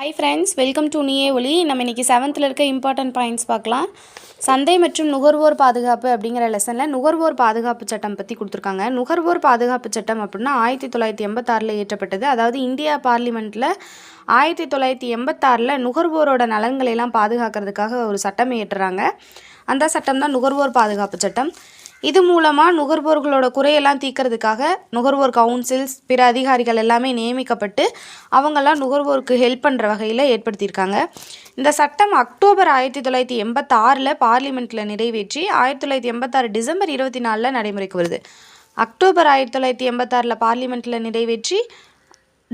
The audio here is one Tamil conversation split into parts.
ஹாய் ஃப்ரெண்ட்ஸ் வெல்கம் டு நீயே ஒளி நம்ம இன்றைக்கி செவன்த்தில் இருக்க இம்பார்ட்டன்ட் பாயிண்ட்ஸ் பார்க்கலாம். சந்தை மற்றும் நுகர்வோர் பாதுகாப்பு அப்படிங்கிற லெசனில் நுகர்வோர் பாதுகாப்பு சட்டம் பற்றி கொடுத்துருக்காங்க. நுகர்வோர் பாதுகாப்பு சட்டம் அப்படின்னா ஆயிரத்தி தொள்ளாயிரத்தி எண்பத்தாறில் இயற்றப்பட்டது. அதாவது இந்தியா பார்லிமெண்ட்டில் ஆயிரத்தி தொள்ளாயிரத்தி எண்பத்தாறில் நுகர்வோரோட நலன்களை எல்லாம் பாதுகாக்கிறதுக்காக ஒரு சட்டம் இயற்றுறாங்க. அந்த சட்டம் தான் நுகர்வோர் பாதுகாப்பு சட்டம். இது மூலமாக நுகர்வோர்களோட குறையெல்லாம் தீர்க்கறதுக்காக நுகர்வோர் கவுன்சில்ஸ் பிற அதிகாரிகள் எல்லாமே நியமிக்கப்பட்டு அவங்கெல்லாம் நுகர்வோருக்கு ஹெல்ப் பண்ணுற வகையில் ஏற்படுத்தியிருக்காங்க. இந்த சட்டம் அக்டோபர் ஆயிரத்தி தொள்ளாயிரத்தி எண்பத்தாறில் பார்லிமெண்ட்டில் நிறைவேற்றி ஆயிரத்தி தொள்ளாயிரத்தி எண்பத்தாறு டிசம்பர் இருபத்தி நாலில் நடைமுறைக்கு வருது. அக்டோபர் ஆயிரத்தி தொள்ளாயிரத்தி எண்பத்தாறில் பார்லிமெண்ட்டில் நிறைவேற்றி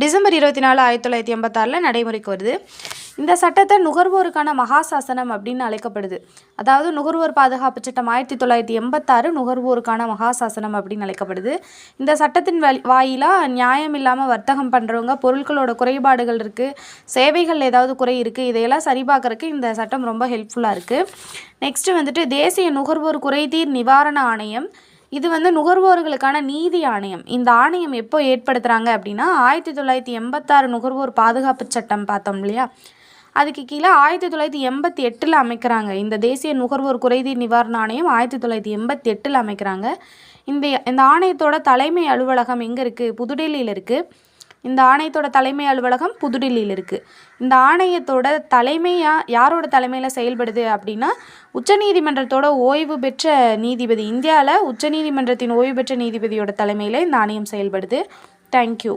டிசம்பர் இருபத்தி நாலு ஆயிரத்தி தொள்ளாயிரத்தி எண்பத்தாறில் நடைமுறைக்கு வருது. இந்த சட்டத்தை நுகர்வோருக்கான மகாசாசனம் அப்படின்னு அழைக்கப்படுது. அதாவது நுகர்வோர் பாதுகாப்பு சட்டம் ஆயிரத்தி தொள்ளாயிரத்தி எண்பத்தாறு நுகர்வோருக்கான மகாசாசனம் அப்படின்னு அழைக்கப்படுது. இந்த சட்டத்தின் வாயிலாக நியாயம் இல்லாமல் வர்த்தகம் பண்ணுறவங்க பொருட்களோட குறைபாடுகள் இருக்குது சேவைகள் ஏதாவது குறை இருக்குது இதையெல்லாம் சரிபார்க்கறதுக்கு இந்த சட்டம் ரொம்ப ஹெல்ப்ஃபுல்லாக இருக்குது நெக்ஸ்ட்டு வந்துட்டு தேசிய நுகர்வோர் குறைதீர் நிவாரண ஆணையம் இது வந்து நுகர்வோர்களுக்கான நீதி ஆணையம். இந்த ஆணையம் எப்போ ஏற்படுத்துகிறாங்க அப்படின்னா ஆயிரத்தி தொள்ளாயிரத்தி எண்பத்தாறு நுகர்வோர் பாதுகாப்பு சட்டம் பார்த்தோம் இல்லையா? அதுக்கு கீழே ஆயிரத்தி தொள்ளாயிரத்தி எண்பத்தி எட்டில் அமைக்கிறாங்க. இந்த தேசிய நுகர்வோர் குறைதீர் நிவாரண ஆணையம் ஆயிரத்தி தொள்ளாயிரத்தி எண்பத்தி எட்டில் அமைக்கிறாங்க. இந்த இந்த ஆணையத்தோட தலைமை அலுவலகம் எங்கே இருக்குது புதுடெல்லியில் இருக்குது இந்த ஆணையத்தோட தலைமை அலுவலகம் புதுடில்லியில் இருக்குது இந்த ஆணையத்தோட தலைமையாக யாரோட தலைமையில் செயல்படுது அப்படின்னா உச்சநீதிமன்றத்தோட ஓய்வு பெற்ற நீதிபதி. இந்தியாவில் உச்சநீதிமன்றத்தின் ஓய்வு பெற்ற நீதிபதியோட தலைமையில் இந்த ஆணையம் செயல்படுது. தேங்க்யூ